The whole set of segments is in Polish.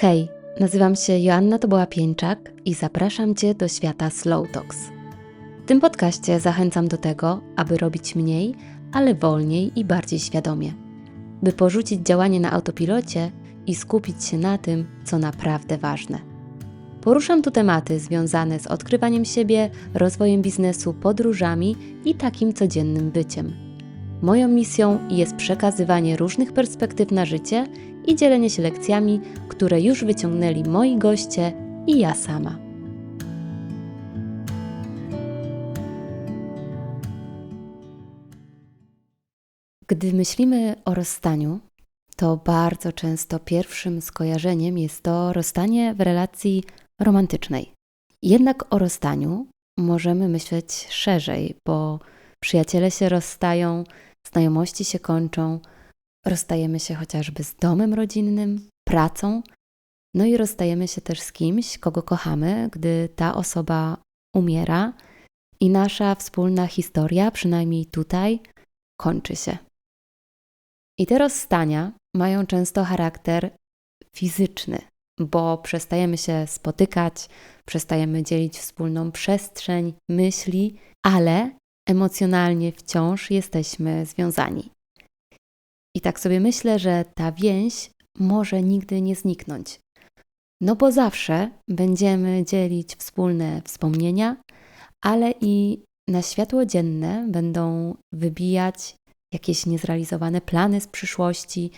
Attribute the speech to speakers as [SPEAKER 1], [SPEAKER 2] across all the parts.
[SPEAKER 1] Hej, nazywam się Joanna Toboła-Pieńczak i zapraszam Cię do świata Slow Talks. W tym podcaście zachęcam do tego, aby robić mniej, ale wolniej i bardziej świadomie. By porzucić działanie na autopilocie i skupić się na tym, co naprawdę ważne. Poruszam tu tematy związane z odkrywaniem siebie, rozwojem biznesu, podróżami i takim codziennym byciem. Moją misją jest przekazywanie różnych perspektyw na życie i dzielenie się lekcjami, które już wyciągnęli moi goście i ja sama. Gdy myślimy o rozstaniu, to bardzo często pierwszym skojarzeniem jest to rozstanie w relacji romantycznej. Jednak o rozstaniu możemy myśleć szerzej, bo przyjaciele się rozstają, znajomości się kończą, rozstajemy się chociażby z domem rodzinnym, pracą, no i rozstajemy się też z kimś, kogo kochamy, gdy ta osoba umiera i nasza wspólna historia, przynajmniej tutaj, kończy się. I te rozstania mają często charakter fizyczny, bo przestajemy się spotykać, przestajemy dzielić wspólną przestrzeń, myśli, ale emocjonalnie wciąż jesteśmy związani. I tak sobie myślę, że ta więź może nigdy nie zniknąć. No bo zawsze będziemy dzielić wspólne wspomnienia, ale i na światło dzienne będą wybijać jakieś niezrealizowane plany z przyszłości,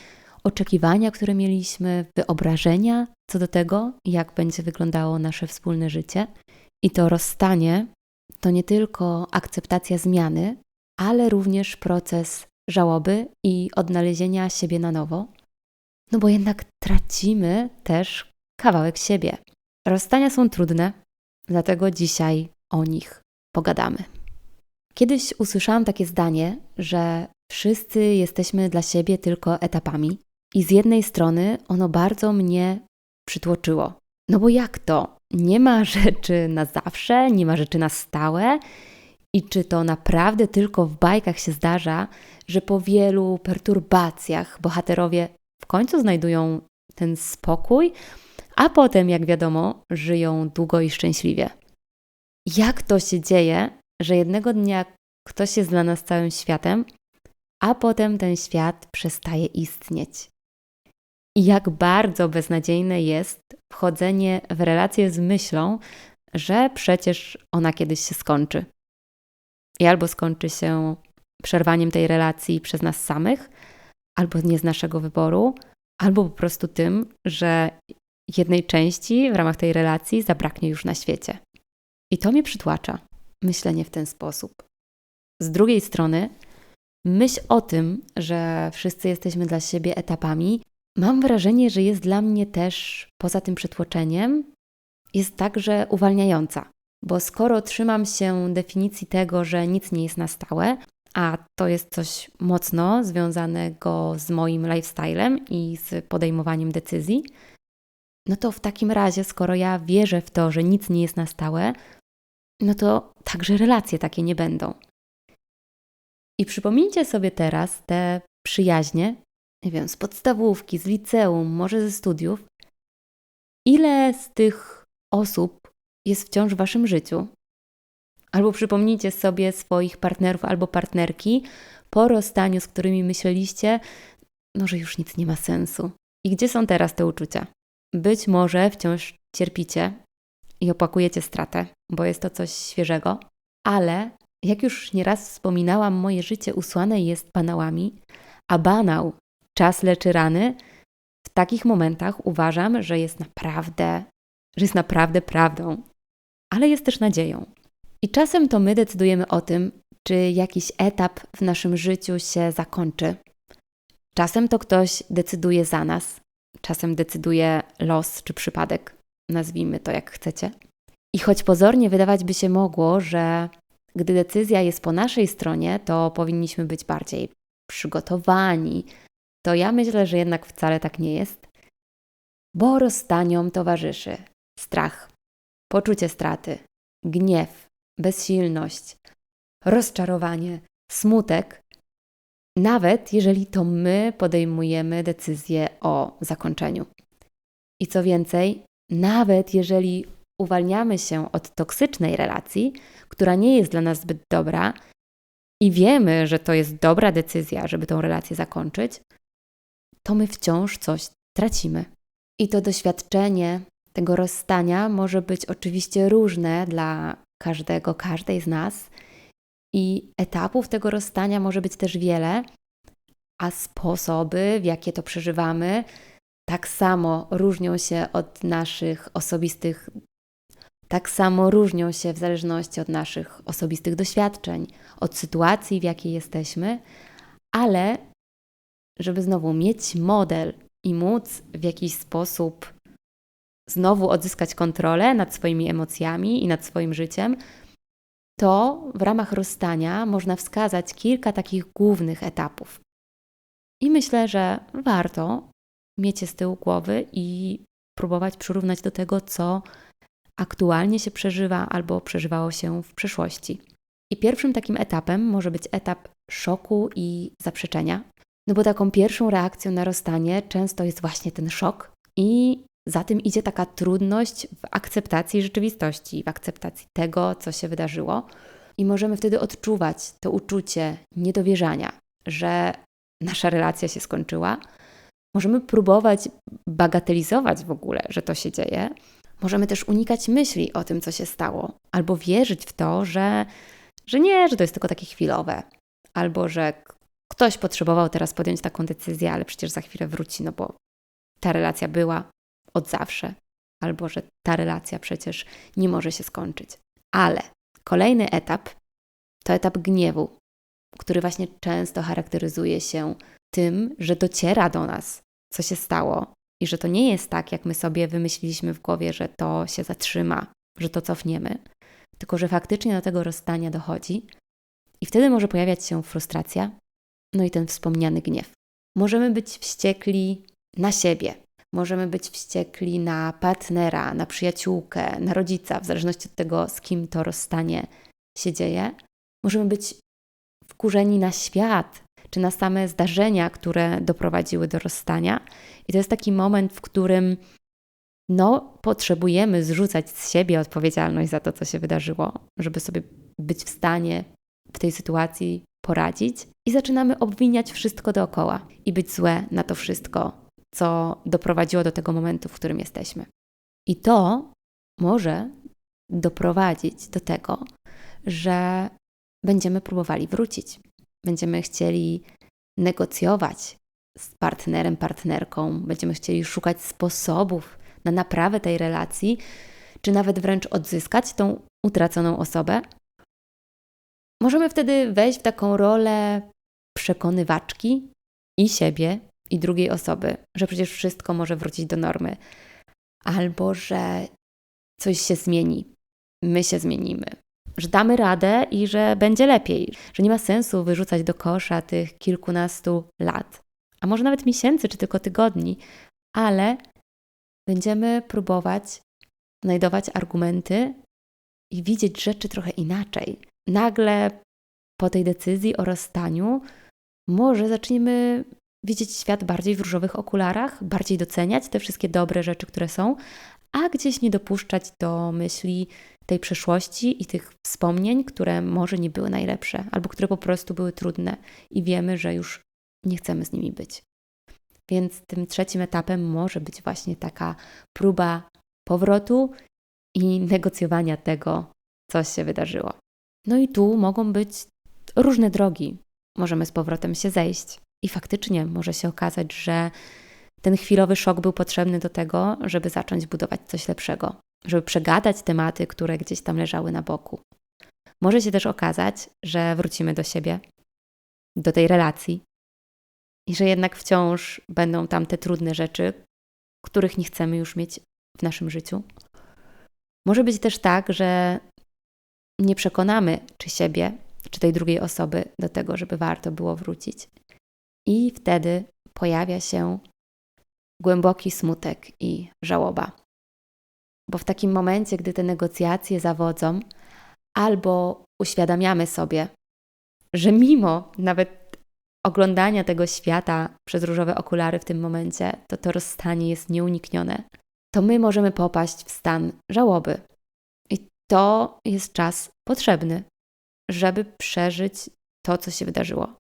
[SPEAKER 1] oczekiwania, które mieliśmy, wyobrażenia co do tego, jak będzie wyglądało nasze wspólne życie. I to rozstanie to nie tylko akceptacja zmiany, ale również proces żałoby i odnalezienia siebie na nowo. No bo jednak tracimy też kawałek siebie. Rozstania są trudne, dlatego dzisiaj o nich pogadamy. Kiedyś usłyszałam takie zdanie, że wszyscy jesteśmy dla siebie tylko etapami, i z jednej strony ono bardzo mnie przytłoczyło. No bo jak to? Nie ma rzeczy na zawsze, nie ma rzeczy na stałe. I czy to naprawdę tylko w bajkach się zdarza, że po wielu perturbacjach bohaterowie w końcu znajdują ten spokój, a potem, jak wiadomo, żyją długo i szczęśliwie? Jak to się dzieje, że jednego dnia ktoś jest dla nas całym światem, a potem ten świat przestaje istnieć? I jak bardzo beznadziejne jest wchodzenie w relację z myślą, że przecież ona kiedyś się skończy. I albo skończy się przerwaniem tej relacji przez nas samych, albo nie z naszego wyboru, albo po prostu tym, że jednej części w ramach tej relacji zabraknie już na świecie. I to mnie przytłacza, myślenie w ten sposób. Z drugiej strony, myśl o tym, że wszyscy jesteśmy dla siebie etapami, mam wrażenie, że jest dla mnie też, poza tym przytłoczeniem, jest także uwalniająca. Bo skoro trzymam się definicji tego, że nic nie jest na stałe, a to jest coś mocno związanego z moim lifestylem i z podejmowaniem decyzji, no to w takim razie, skoro ja wierzę w to, że nic nie jest na stałe, no to także relacje takie nie będą. I przypomnijcie sobie teraz te przyjaźnie, nie wiem, z podstawówki, z liceum, może ze studiów. Ile z tych osób jest wciąż w waszym życiu? Albo przypomnijcie sobie swoich partnerów albo partnerki po rozstaniu, z którymi myśleliście, no, że już nic nie ma sensu. I gdzie są teraz te uczucia? Być może wciąż cierpicie i opłakujecie stratę, bo jest to coś świeżego, ale jak już nieraz wspominałam, moje życie usłane jest banałami, a banał, czas leczy rany, w takich momentach uważam, że jest naprawdę, że jest naprawdę prawdą, ale jest też nadzieją. I czasem to my decydujemy o tym, czy jakiś etap w naszym życiu się zakończy. Czasem to ktoś decyduje za nas, czasem decyduje los czy przypadek, nazwijmy to jak chcecie. I choć pozornie wydawać by się mogło, że gdy decyzja jest po naszej stronie, to powinniśmy być bardziej przygotowani, to ja myślę, że jednak wcale tak nie jest, bo rozstaniom towarzyszy strach, poczucie straty, gniew, bezsilność, rozczarowanie, smutek, nawet jeżeli to my podejmujemy decyzję o zakończeniu. I co więcej, nawet jeżeli uwalniamy się od toksycznej relacji, która nie jest dla nas zbyt dobra, i wiemy, że to jest dobra decyzja, żeby tą relację zakończyć, to my wciąż coś tracimy. I to doświadczenie tego rozstania może być oczywiście różne dla każdego, każdej z nas. I etapów tego rozstania może być też wiele, a sposoby, w jakie to przeżywamy, tak samo różnią się od naszych osobistych, tak samo różnią się w zależności od naszych osobistych doświadczeń, od sytuacji, w jakiej jesteśmy, ale żeby znowu mieć model i móc w jakiś sposób znowu odzyskać kontrolę nad swoimi emocjami i nad swoim życiem, to w ramach rozstania można wskazać kilka takich głównych etapów. I myślę, że warto mieć je z tyłu głowy i próbować przyrównać do tego, co aktualnie się przeżywa albo przeżywało się w przeszłości. I pierwszym takim etapem może być etap szoku i zaprzeczenia, no bo taką pierwszą reakcją na rozstanie często jest właśnie ten szok i za tym idzie taka trudność w akceptacji rzeczywistości, w akceptacji tego, co się wydarzyło. I możemy wtedy odczuwać to uczucie niedowierzania, że nasza relacja się skończyła. Możemy próbować bagatelizować w ogóle, że to się dzieje. Możemy też unikać myśli o tym, co się stało, albo wierzyć w to, że, że nie, że to jest tylko takie chwilowe, albo że ktoś potrzebował teraz podjąć taką decyzję, ale przecież za chwilę wróci, no bo ta relacja była od zawsze, albo że ta relacja przecież nie może się skończyć. Ale kolejny etap to etap gniewu, który właśnie często charakteryzuje się tym, że dociera do nas, co się stało i że to nie jest tak, jak my sobie wymyśliliśmy w głowie, że to się zatrzyma, że to cofniemy, tylko że faktycznie do tego rozstania dochodzi i wtedy może pojawiać się frustracja, no i ten wspomniany gniew. Możemy być wściekli na siebie, możemy być wściekli na partnera, na przyjaciółkę, na rodzica, w zależności od tego, z kim to rozstanie się dzieje. Możemy być wkurzeni na świat, czy na same zdarzenia, które doprowadziły do rozstania. I to jest taki moment, w którym no, potrzebujemy zrzucać z siebie odpowiedzialność za to, co się wydarzyło, żeby sobie być w stanie w tej sytuacji poradzić. I zaczynamy obwiniać wszystko dookoła i być złe na to wszystko, co doprowadziło do tego momentu, w którym jesteśmy. I to może doprowadzić do tego, że będziemy próbowali wrócić. Będziemy chcieli negocjować z partnerem, partnerką, będziemy chcieli szukać sposobów na naprawę tej relacji, czy nawet wręcz odzyskać tą utraconą osobę. Możemy wtedy wejść w taką rolę przekonywaczki i siebie, i drugiej osoby, że przecież wszystko może wrócić do normy, albo że coś się zmieni, my się zmienimy, że damy radę i że będzie lepiej, że nie ma sensu wyrzucać do kosza tych kilkunastu lat, a może nawet miesięcy czy tylko tygodni, ale będziemy próbować znajdować argumenty i widzieć rzeczy trochę inaczej. Nagle po tej decyzji o rozstaniu może zaczniemy widzieć świat bardziej w różowych okularach, bardziej doceniać te wszystkie dobre rzeczy, które są, a gdzieś nie dopuszczać do myśli tej przeszłości i tych wspomnień, które może nie były najlepsze, albo które po prostu były trudne i wiemy, że już nie chcemy z nimi być. Więc tym trzecim etapem może być właśnie taka próba powrotu i negocjowania tego, co się wydarzyło. No i tu mogą być różne drogi. Możemy z powrotem się zejść, i faktycznie może się okazać, że ten chwilowy szok był potrzebny do tego, żeby zacząć budować coś lepszego, żeby przegadać tematy, które gdzieś tam leżały na boku. Może się też okazać, że wrócimy do siebie, do tej relacji i że jednak wciąż będą tam te trudne rzeczy, których nie chcemy już mieć w naszym życiu. Może być też tak, że nie przekonamy czy siebie, czy tej drugiej osoby do tego, żeby warto było wrócić. I wtedy pojawia się głęboki smutek i żałoba. Bo w takim momencie, gdy te negocjacje zawodzą, albo uświadamiamy sobie, że mimo nawet oglądania tego świata przez różowe okulary w tym momencie, to to rozstanie jest nieuniknione, to my możemy popaść w stan żałoby. I to jest czas potrzebny, żeby przeżyć to, co się wydarzyło,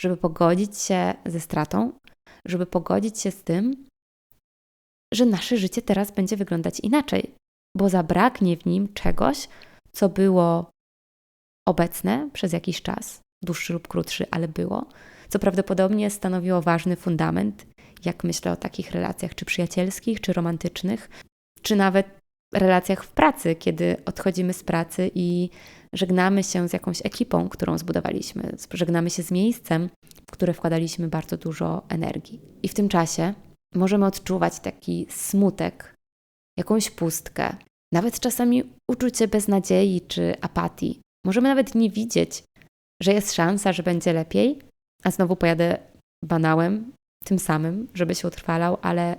[SPEAKER 1] żeby pogodzić się ze stratą, żeby pogodzić się z tym, że nasze życie teraz będzie wyglądać inaczej, bo zabraknie w nim czegoś, co było obecne przez jakiś czas, dłuższy lub krótszy, ale było, co prawdopodobnie stanowiło ważny fundament, jak myślę o takich relacjach, czy przyjacielskich, czy romantycznych, czy nawet relacjach w pracy, kiedy odchodzimy z pracy i żegnamy się z jakąś ekipą, którą zbudowaliśmy, żegnamy się z miejscem, w które wkładaliśmy bardzo dużo energii. I w tym czasie możemy odczuwać taki smutek, jakąś pustkę, nawet czasami uczucie beznadziei czy apatii. Możemy nawet nie widzieć, że jest szansa, że będzie lepiej, a znowu pojadę banałem, tym samym, żeby się utrwalał, ale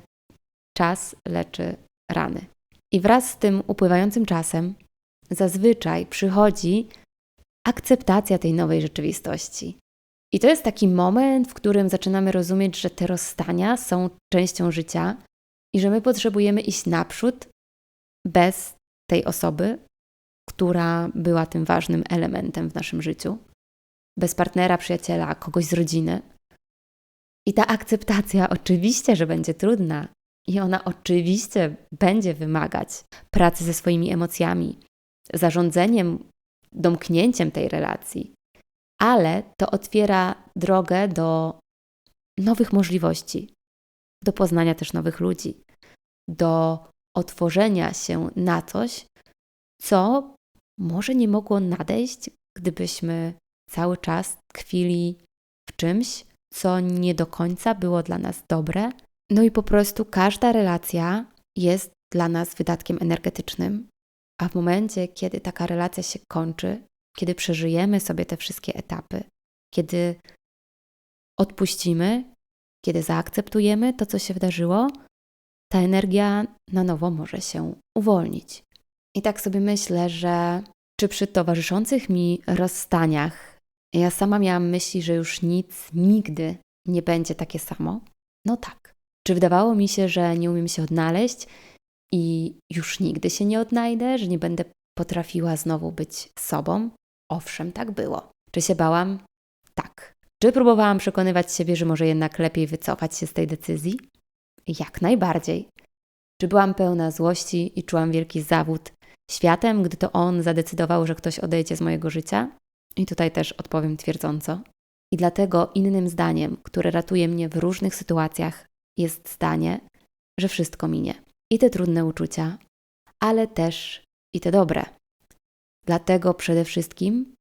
[SPEAKER 1] czas leczy rany. I wraz z tym upływającym czasem zazwyczaj przychodzi akceptacja tej nowej rzeczywistości. I to jest taki moment, w którym zaczynamy rozumieć, że te rozstania są częścią życia i że my potrzebujemy iść naprzód bez tej osoby, która była tym ważnym elementem w naszym życiu, bez partnera, przyjaciela, kogoś z rodziny. I ta akceptacja oczywiście, że będzie trudna i ona oczywiście będzie wymagać pracy ze swoimi emocjami, zarządzeniem, domknięciem tej relacji, ale to otwiera drogę do nowych możliwości, do poznania też nowych ludzi, do otworzenia się na coś, co może nie mogło nadejść, gdybyśmy cały czas tkwili w czymś, co nie do końca było dla nas dobre. No i po prostu każda relacja jest dla nas wydatkiem energetycznym, a w momencie, kiedy taka relacja się kończy, kiedy przeżyjemy sobie te wszystkie etapy, kiedy odpuścimy, kiedy zaakceptujemy to, co się wydarzyło, ta energia na nowo może się uwolnić. I tak sobie myślę, że czy przy towarzyszących mi rozstaniach ja sama miałam myśli, że już nic nigdy nie będzie takie samo? No tak. Czy wydawało mi się, że nie umiem się odnaleźć i już nigdy się nie odnajdę, że nie będę potrafiła znowu być sobą? Owszem, tak było. Czy się bałam? Tak. Czy próbowałam przekonywać siebie, że może jednak lepiej wycofać się z tej decyzji? Jak najbardziej. Czy byłam pełna złości i czułam wielki zawód światem, gdy to on zadecydował, że ktoś odejdzie z mojego życia? I tutaj też odpowiem twierdząco. I dlatego innym zdaniem, które ratuje mnie w różnych sytuacjach, jest zdanie, że wszystko minie. I te trudne uczucia, ale też i te dobre. Dlatego przede wszystkim,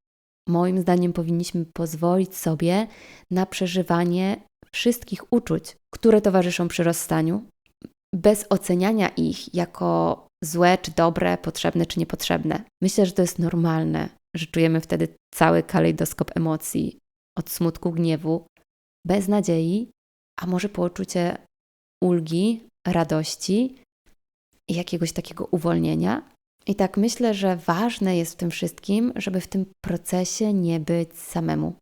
[SPEAKER 1] moim zdaniem, powinniśmy pozwolić sobie na przeżywanie wszystkich uczuć, które towarzyszą przy rozstaniu, bez oceniania ich jako złe czy dobre, potrzebne czy niepotrzebne. Myślę, że to jest normalne, że czujemy wtedy cały kalejdoskop emocji od smutku, gniewu, bez nadziei, a może poczucie ulgi, radości i jakiegoś takiego uwolnienia. I tak myślę, że ważne jest w tym wszystkim, żeby w tym procesie nie być samemu,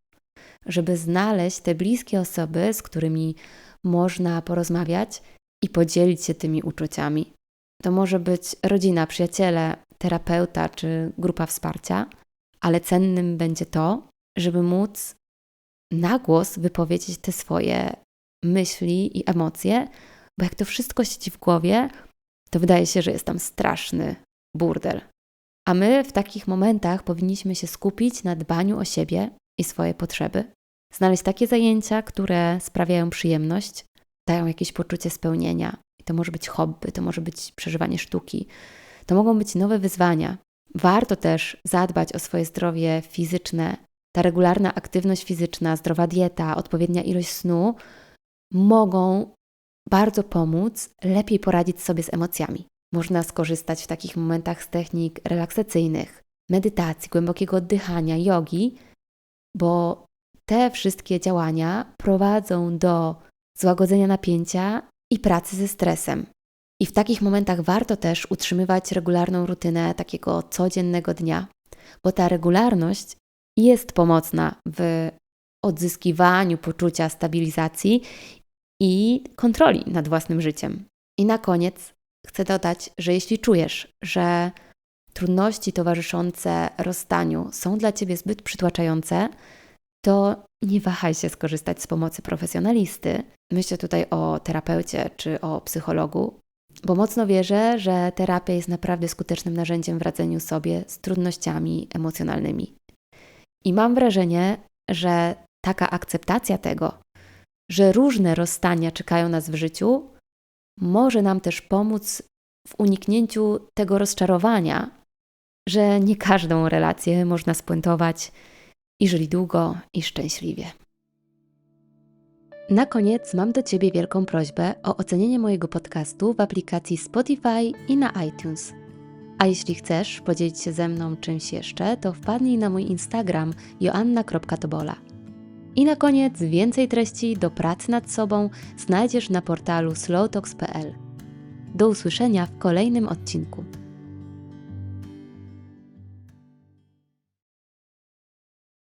[SPEAKER 1] żeby znaleźć te bliskie osoby, z którymi można porozmawiać i podzielić się tymi uczuciami. To może być rodzina, przyjaciele, terapeuta czy grupa wsparcia, ale cennym będzie to, żeby móc na głos wypowiedzieć te swoje myśli i emocje, bo jak to wszystko siedzi w głowie, to wydaje się, że jest tam straszny burdel. A my w takich momentach powinniśmy się skupić na dbaniu o siebie i swoje potrzeby, znaleźć takie zajęcia, które sprawiają przyjemność, dają jakieś poczucie spełnienia. I to może być hobby, to może być przeżywanie sztuki, to mogą być nowe wyzwania. Warto też zadbać o swoje zdrowie fizyczne. Ta regularna aktywność fizyczna, zdrowa dieta, odpowiednia ilość snu mogą bardzo pomóc lepiej poradzić sobie z emocjami. Można skorzystać w takich momentach z technik relaksacyjnych, medytacji, głębokiego oddychania, jogi, bo te wszystkie działania prowadzą do złagodzenia napięcia i pracy ze stresem. I w takich momentach warto też utrzymywać regularną rutynę takiego codziennego dnia, bo ta regularność jest pomocna w odzyskiwaniu poczucia stabilizacji i kontroli nad własnym życiem. I na koniec chcę dodać, że jeśli czujesz, że trudności towarzyszące rozstaniu są dla ciebie zbyt przytłaczające, to nie wahaj się skorzystać z pomocy profesjonalisty. Myślę tutaj o terapeucie czy o psychologu, bo mocno wierzę, że terapia jest naprawdę skutecznym narzędziem w radzeniu sobie z trudnościami emocjonalnymi. I mam wrażenie, że taka akceptacja tego, że różne rozstania czekają nas w życiu, może nam też pomóc w uniknięciu tego rozczarowania, że nie każdą relację można spuentować i żyli długo i szczęśliwie. Na koniec mam do Ciebie wielką prośbę o ocenienie mojego podcastu w aplikacji Spotify i na iTunes. A jeśli chcesz podzielić się ze mną czymś jeszcze, to wpadnij na mój Instagram joanna.tobola. I na koniec więcej treści do pracy nad sobą znajdziesz na portalu slowtalks.pl. Do usłyszenia w kolejnym odcinku.